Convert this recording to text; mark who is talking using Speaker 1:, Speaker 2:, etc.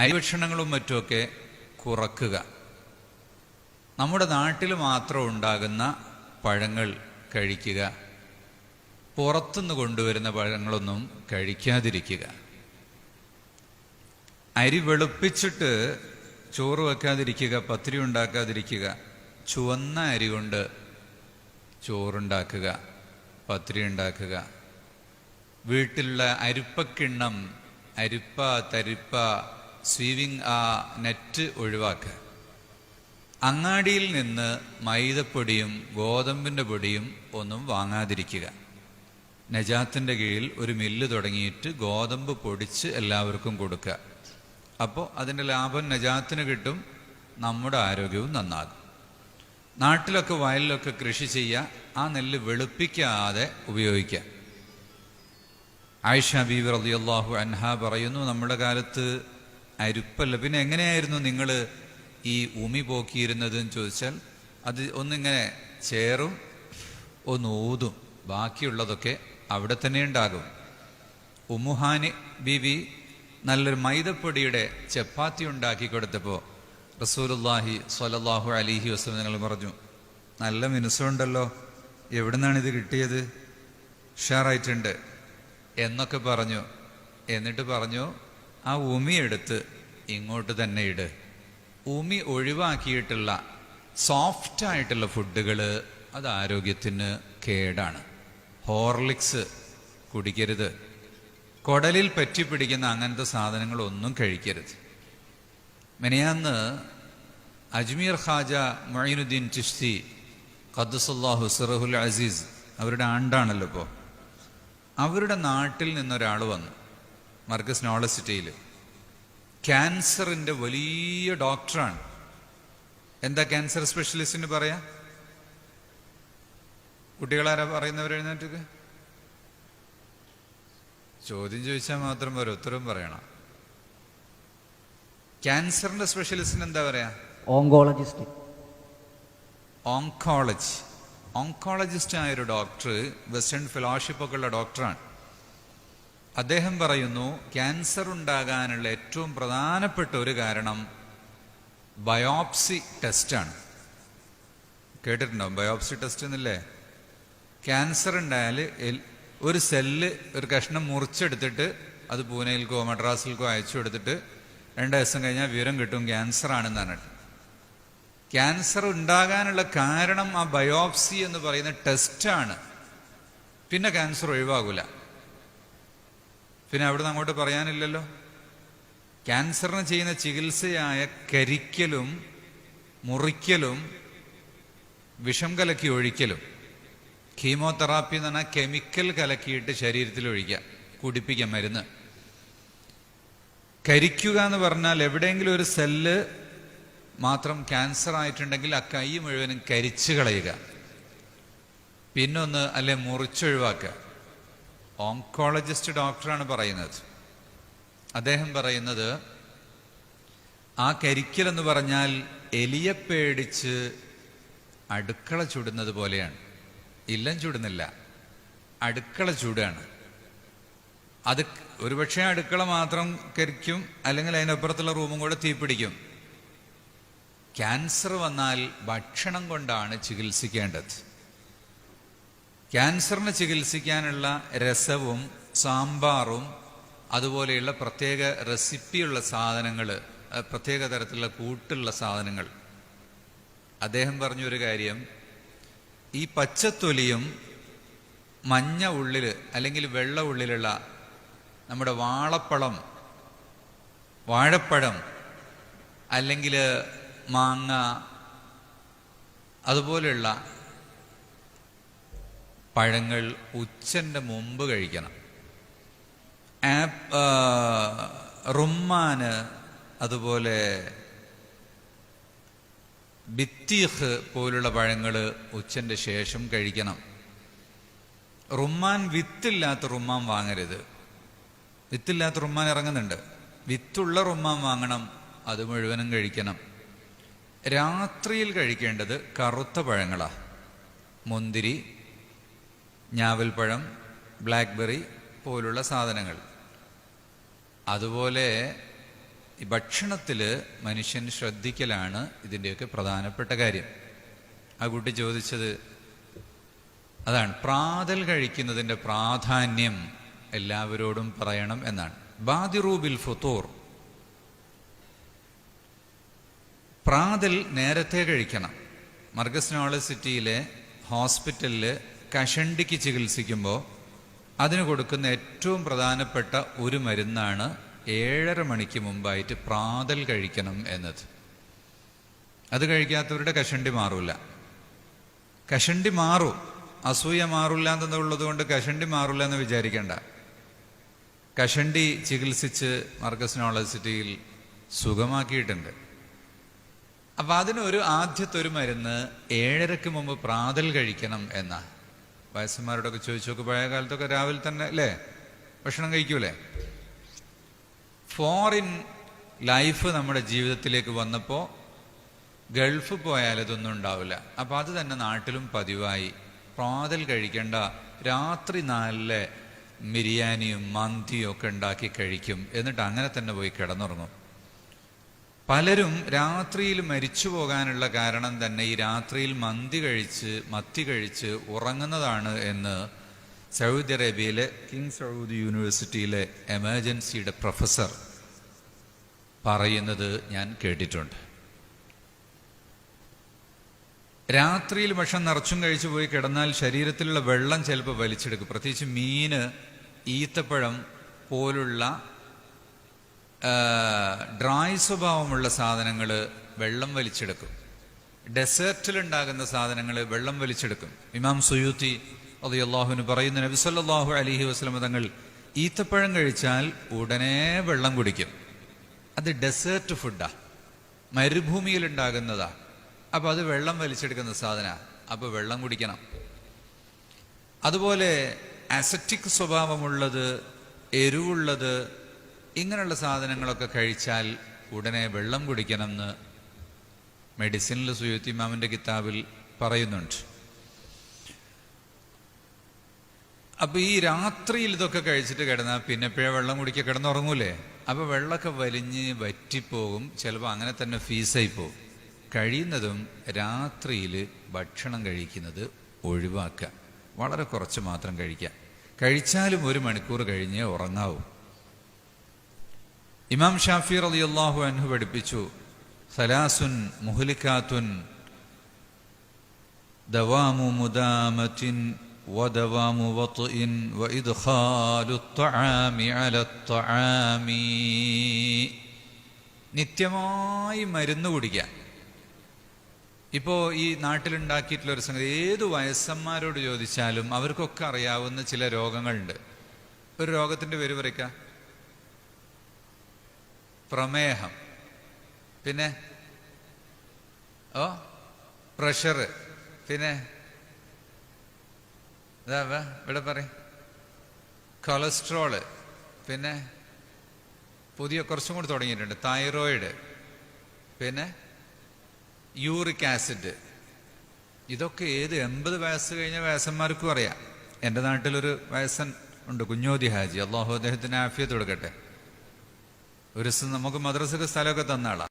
Speaker 1: അരിഭക്ഷണങ്ങളും മറ്റുമൊക്കെ കുറക്കുക. നമ്മുടെ നാട്ടിൽ മാത്രം ഉണ്ടാകുന്ന പഴങ്ങൾ കഴിക്കുക. പുറത്തുനിന്ന് കൊണ്ടുവരുന്ന പഴങ്ങളൊന്നും കഴിക്കാതിരിക്കുക. അരി വെളുപ്പിച്ചിട്ട് ചോറ് വെക്കാതിരിക്കുക പത്തിരി ഉണ്ടാക്കാതിരിക്കുക ചുവന്ന അരി കൊണ്ട് ചോറുണ്ടാക്കുക പത്തിരി ഉണ്ടാക്കുക. വീട്ടിലുള്ള അരിപ്പക്കിണ്ണം അരിപ്പ തരിപ്പ സ്വീവിങ് ആ നെറ്റ് ഒഴിവാക്കുക. അങ്ങാടിയിൽ നിന്ന് മൈദപ്പൊടിയും ഗോതമ്പിന്റെ പൊടിയും ഒന്നും വാങ്ങാതിരിക്കുക. നജാത്തിന്റെ കീഴിൽ ഒരു മില്ല് തുടങ്ങിയിട്ട് ഗോതമ്പ് പൊടിച്ച് എല്ലാവർക്കും കൊടുക്കുക. അപ്പോൾ അതിന്റെ ലാഭം നജാത്തിന് കിട്ടും നമ്മുടെ ആരോഗ്യവും നന്നാകും. നാട്ടിലൊക്കെ വയലിലൊക്കെ കൃഷി ചെയ്യുക ആ നെല്ല് വെളുപ്പിക്കാതെ ഉപയോഗിക്കുക. ആയിഷ ബീവർ റളിയല്ലാഹു അൻഹ പറയുന്നു നമ്മുടെ കാലത്ത് അരിപ്പല്ല. പിന്നെ എങ്ങനെയായിരുന്നു നിങ്ങൾ ഈ ഉമി പോക്കിയിരുന്നത് എന്ന് ചോദിച്ചാൽ അത് ഒന്നിങ്ങനെ ചേറും ഒന്ന് ഊതും. ബാക്കിയുള്ളതൊക്കെ അവിടെ തന്നെ ഉണ്ടാകും. ഉമുഹാനി ബിബി നല്ലൊരു മൈദപ്പൊടിയുടെ ചപ്പാത്തി ഉണ്ടാക്കി കൊടുത്തപ്പോൾ റസൂലുല്ലാഹി സ്വലല്ലാഹു അലിഹി വസ്ലം നിങ്ങൾ പറഞ്ഞു നല്ല മിനുസമുണ്ടല്ലോ നിന്നാണ് ഇത് കിട്ടിയത്? ഉഷാറായിട്ടുണ്ട്. എന്നൊക്കെ പറഞ്ഞു. എന്നിട്ട് പറഞ്ഞു ആ ഉമി എടുത്ത് ഇങ്ങോട്ട് തന്നെ ഇട്. ഉമി ഒഴിവാക്കിയിട്ടുള്ള സോഫ്റ്റ് ആയിട്ടുള്ള ഫുഡുകൾ അത് ആരോഗ്യത്തിന് കേടാണ്. ഹോർലിക്സ് കുടിക്കരുത്. കുടലിൽ പറ്റിപ്പിടിക്കുന്ന അങ്ങനത്തെ സാധനങ്ങളൊന്നും കഴിക്കരുത്. മിനിയാന്ന് അജ്മീർ ഖാജ മൊയിനുദ്ദീൻ ചിഷ്തി ഖദ്സുല്ലാഹു സിറഹുൽ അസീസ് അവരുടെ ആണ്ടാണല്ലോ ഇപ്പോൾ അവരുടെ നാട്ടിൽ നിന്നൊരാൾ വന്നു. മർക്കസ് നോളസിറ്റിയിൽ ക്യാൻസറിന്റെ വലിയ ഡോക്ടറാണ്. എന്താ ക്യാൻസർ സ്പെഷ്യലിസ്റ്റിന് പറയാ? കുട്ടികളാരാ പറയുന്നവർ എഴുന്നേറ്റക്ക് ചോദ്യം ചോദിച്ചാൽ മാത്രം പോരാ ഉത്തരവും പറയണം. ക്യാൻസറിന്റെ സ്പെഷ്യലിസ്റ്റിന് എന്താ പറയാ?
Speaker 2: ഓങ്കോളജിസ്റ്റ്.
Speaker 1: ഓങ്കോളജി. ഓങ്കോളജിസ്റ്റ് ആയ ഒരു ഡോക്ടർ വെസ്റ്റേൺ ഫെലോഷിപ്പ് ഒക്കെ ഉള്ള ഡോക്ടറാണ്. അദ്ദേഹം പറയുന്നു ക്യാൻസർ ഉണ്ടാകാനുള്ള ഏറ്റവും പ്രധാനപ്പെട്ട ഒരു കാരണം ബയോപ്സി ടെസ്റ്റാണ് കേട്ടിട്ടുണ്ടാവും ബയോപ്സി ടെസ്റ്റ് എന്നില്ലേ? ക്യാൻസർ ഉണ്ടായാൽ ഒരു സെല്ല് ഒരു കഷ്ണം മുറിച്ചെടുത്തിട്ട് അത് പൂനെയിൽക്കോ മദ്രാസിൽക്കോ അയച്ചു കൊടുത്തിട്ട് രണ്ട് ദിവസം കഴിഞ്ഞാൽ വിവരം കിട്ടും ക്യാൻസർ ആണെന്ന് പറഞ്ഞിട്ട്. ക്യാൻസർ ഉണ്ടാകാനുള്ള കാരണം ആ ബയോപ്സി എന്ന് പറയുന്ന ടെസ്റ്റാണ് പിന്നെ ക്യാൻസർ ഒഴിവാകൂല. പിന്നെ അവിടുന്ന് അങ്ങോട്ട് പറയാനില്ലല്ലോ. ക്യാൻസറിന് ചെയ്യുന്ന ചികിത്സയായ കരിക്കലും മുറിക്കലും വിഷം കലക്കി ഒഴിക്കലും. കീമോതെറാപ്പി എന്ന് പറഞ്ഞാൽ കെമിക്കൽ കലക്കിയിട്ട് ശരീരത്തിൽ ഒഴിക്കുക കുടിപ്പിക്കുക മരുന്ന്. കരിക്കുക എന്ന് പറഞ്ഞാൽ എവിടെയെങ്കിലും ഒരു സെല്ല് മാത്രം ക്യാൻസർ ആയിട്ടുണ്ടെങ്കിൽ ആ കൈ മുഴുവനും കരിച്ചു കളയുക. പിന്നൊന്ന് അല്ലെ മുറിച്ചൊഴിവാക്കുക. ഓങ്കോളജിസ്റ്റ് ഡോക്ടറാണ് പറയുന്നത്. അദ്ദേഹം പറയുന്നത് ആ കരിക്കൽ എന്ന് പറഞ്ഞാൽ എലിയെ പേടിച്ച് അടുക്കള ചുടുന്നത് പോലെയാണ്. ഇല്ലം ചുടുന്നില്ല. അടുക്കള ചൂടാണ്. അത് ഒരുപക്ഷെ അടുക്കള മാത്രം കരിക്കും അല്ലെങ്കിൽ അതിനപ്പുറത്തുള്ള റൂമും കൂടെ തീപിടിക്കും. ക്യാൻസർ വന്നാൽ ഭക്ഷണം കൊണ്ടാണ് ചികിത്സിക്കേണ്ടത്. ക്യാൻസറിന് ചികിത്സിക്കാനുള്ള രസവും സാമ്പാറും അതുപോലെയുള്ള പ്രത്യേക റെസിപ്പിയുള്ള സാധനങ്ങൾ പ്രത്യേക തരത്തിലുള്ള കൂട്ടുള്ള സാധനങ്ങൾ. അദ്ദേഹം പറഞ്ഞൊരു കാര്യം ഈ പച്ചത്തൊലിയും മഞ്ഞ ഉള്ളിൽ അല്ലെങ്കിൽ വെള്ള ഉള്ളിലുള്ള നമ്മുടെ വാളപ്പഴം വാഴപ്പഴം അല്ലെങ്കിൽ മാങ്ങ അതുപോലെയുള്ള പഴങ്ങൾ ഉച്ചന്റെ മുമ്പ് കഴിക്കണം. ആപ്പ് റുമാന് അതുപോലെ ബിത്തീഹ് പോലുള്ള പഴങ്ങൾ ഉച്ചന്റെ ശേഷം കഴിക്കണം. റുമാൻ വിത്തില്ലാത്ത റുമ്മാൻ വാങ്ങരുത്. വിത്തില്ലാത്ത റുമ്മാൻ ഇറങ്ങുന്നുണ്ട്. വിത്തുള്ള റുമ്മാൻ വാങ്ങണം അത് മുഴുവനും കഴിക്കണം. രാത്രിയിൽ കഴിക്കേണ്ടത് കറുത്ത പഴങ്ങളാണ് മുന്തിരി ഞാവൽപ്പഴം ബ്ലാക്ക്ബെറി പോലുള്ള സാധനങ്ങൾ. അതുപോലെ ഈ ഭക്ഷണത്തിൽ മനുഷ്യൻ ശ്രദ്ധിക്കലാണ് ഇതിന്റെയൊക്കെ പ്രധാനപ്പെട്ട കാര്യം. ആ കുട്ടി ചോദിച്ചത് അതാണ് പ്രാതൽ കഴിക്കുന്നതിന്റെ പ്രാധാന്യം എല്ലാവരോടും പറയണം എന്നാണ്. ബാദിറൂബിൽ ഫുത്തൂർ പ്രാതൽ നേരത്തെ കഴിക്കണം. മർഗസ് സിറ്റിയിലെ ഹോസ്പിറ്റലിൽ കഷണ്ടിക്ക് ചികിത്സിക്കുമ്പോൾ അതിന് കൊടുക്കുന്ന ഏറ്റവും പ്രധാനപ്പെട്ട ഒരു മരുന്നാണ് ഏഴര മണിക്ക് മുമ്പായിട്ട് പ്രാതൽ കഴിക്കണം എന്നത്. അത് കഴിക്കാത്തവരുടെ കഷണ്ടി മാറൂല. കഷണ്ടി മാറും. അസൂയ മാറില്ല എന്നുള്ളത് കൊണ്ട് കഷണ്ടി മാറില്ല എന്ന് വിചാരിക്കേണ്ട. കഷണ്ടി ചികിത്സിച്ച് മർക്കസ് യൂണിവേഴ്സിറ്റിയിൽ സുഖമാക്കിയിട്ടുണ്ട്. അപ്പൊ അതിനൊരു ആദ്യത്തെ ഒരു മരുന്ന് ഏഴരക്ക് മുമ്പ് പ്രാതൽ കഴിക്കണം എന്ന വയസ്സന്മാരോടൊക്കെ ചോദിച്ചു നോക്ക് പഴയ കാലത്തൊക്കെ രാവിലെ തന്നെ അല്ലേ? ഭക്ഷണം കഴിക്കൂലേ? ഫോറിൻ ലൈഫ് നമ്മുടെ ജീവിതത്തിലേക്ക് വന്നപ്പോൾ ഗൾഫ് പോയാൽ ഇതൊന്നും ഉണ്ടാവില്ല. അപ്പം അത് തന്നെ നാട്ടിലും പതിവായി. പ്രാതൽ കഴിക്കേണ്ട രാത്രി നാലിലെ ബിരിയാണിയും മന്തിയും ഒക്കെ ഉണ്ടാക്കി കഴിക്കും. എന്നിട്ട് അങ്ങനെ തന്നെ പോയി കിടന്നുറങ്ങും. പലരും രാത്രിയിൽ മരിച്ചു പോകാനുള്ള കാരണം തന്നെ ഈ രാത്രിയിൽ മന്തി കഴിച്ച് മത്തി കഴിച്ച് ഉറങ്ങുന്നതാണ് എന്ന് സൗദി അറേബ്യയിലെ കിങ് സൗദി യൂണിവേഴ്സിറ്റിയിലെ എമർജൻസിയുടെ പ്രൊഫസർ പറയുന്നത് ഞാൻ കേട്ടിട്ടുണ്ട്. രാത്രിയിൽ ഭക്ഷണം നിറച്ചും കഴിച്ചു പോയി കിടന്നാൽ ശരീരത്തിലുള്ള വെള്ളം ചിലപ്പോൾ വലിച്ചെടുക്കും. പ്രത്യേകിച്ച് മീന് ഈത്തപ്പഴം പോലുള്ള ഡ്രൈ സ്വഭാവമുള്ള സാധനങ്ങൾ വെള്ളം വലിച്ചെടുക്കും. ഡെസേർട്ടിൽ ഉണ്ടാകുന്ന സാധനങ്ങൾ വെള്ളം വലിച്ചെടുക്കും. ഇമാം സുയൂത്തി അത് അള്ളാഹുവിന് പറയുന്ന നബി സല്ലല്ലാഹു അലൈഹി വസ്ലം തങ്ങൾ ഈത്തപ്പഴം കഴിച്ചാൽ ഉടനെ വെള്ളം കുടിക്കും. അത് ഡെസേർട്ട് ഫുഡാ. മരുഭൂമിയിൽ ഉണ്ടാകുന്നതാ അപ്പൊ അത് വെള്ളം വലിച്ചെടുക്കുന്ന സാധന. അപ്പൊ വെള്ളം കുടിക്കണം. അതുപോലെ അസറ്റിക് സ്വഭാവമുള്ളത് എരിവുള്ളത് ഇങ്ങനെയുള്ള സാധനങ്ങളൊക്കെ കഴിച്ചാൽ ഉടനെ വെള്ളം കുടിക്കണമെന്ന് മെഡിസിനിൽ സുയുത്തി മാമിന്റെ കിതാബിൽ പറയുന്നുണ്ട്. അപ്പോൾ ഈ രാത്രിയിൽ ഇതൊക്കെ കഴിച്ചിട്ട് കിടന്നാൽ പിന്നെ എപ്പോഴാ വെള്ളം കുടിക്കുക? കിടന്നുറങ്ങൂലേ? അപ്പൊ വെള്ളമൊക്കെ വലിഞ്ഞ് വറ്റിപ്പോകും ചിലപ്പോൾ അങ്ങനെ തന്നെ ഫീസായി പോകും. കഴിയുന്നതും രാത്രിയിൽ ഭക്ഷണം കഴിക്കുന്നത് ഒഴിവാക്കുക. വളരെ കുറച്ച് മാത്രം കഴിക്കുക. കഴിച്ചാലും ഒരു മണിക്കൂർ കഴിഞ്ഞേ ഉറങ്ങാവൂ. ഇമാം ഷാഫി റളിയല്ലാഹു അൻഹു പഠിപ്പിച്ചു സലാസുൻ മുഹ്ലിക്കാത്തുൻ ദവാമു മുദാമത്തിൻ ودوام وطئ وإدخال الطعام على الطعام നിത്യമായി മരുന്ന് കുടിക്കാൻ ഇപ്പോ ഈ നാട്ടിലുണ്ടാക്കിയിട്ടുള്ള ഒരു സംഗതി ഏത് വയസ്സന്മാരോട് ചോദിച്ചാലും അവർക്കൊക്കെ അറിയാവുന്ന ചില രോഗങ്ങളുണ്ട് ഒരു രോഗത്തിന്റെ പേര് പറയ്ക്ക പ്രമേഹം. പിന്നെ ഓ പ്രഷർ പിന്നെ ഇതാ ഇവിടെ പറ കൊളസ്ട്രോൾ. പിന്നെ പുതിയ കുറച്ചും കൂടി തുടങ്ങിയിട്ടുണ്ട്. തൈറോയിഡ്. പിന്നെ യൂറിക് ആസിഡ്. ഇതൊക്കെ ഏത് എൺപത് വയസ്സ് കഴിഞ്ഞ വയസ്സന്മാർക്കും അറിയാം. എന്റെ നാട്ടിലൊരു വയസ്സൻ ഉണ്ട് കുഞ്ഞോദി ഹാജി. അള്ളാഹു അദ്ദേഹത്തിന് ആഫിയത്ത് കൊടുക്കട്ടെ. ഒരു നമുക്ക് മദ്രസക്ക് സ്ഥലമൊക്കെ തന്ന ആളാ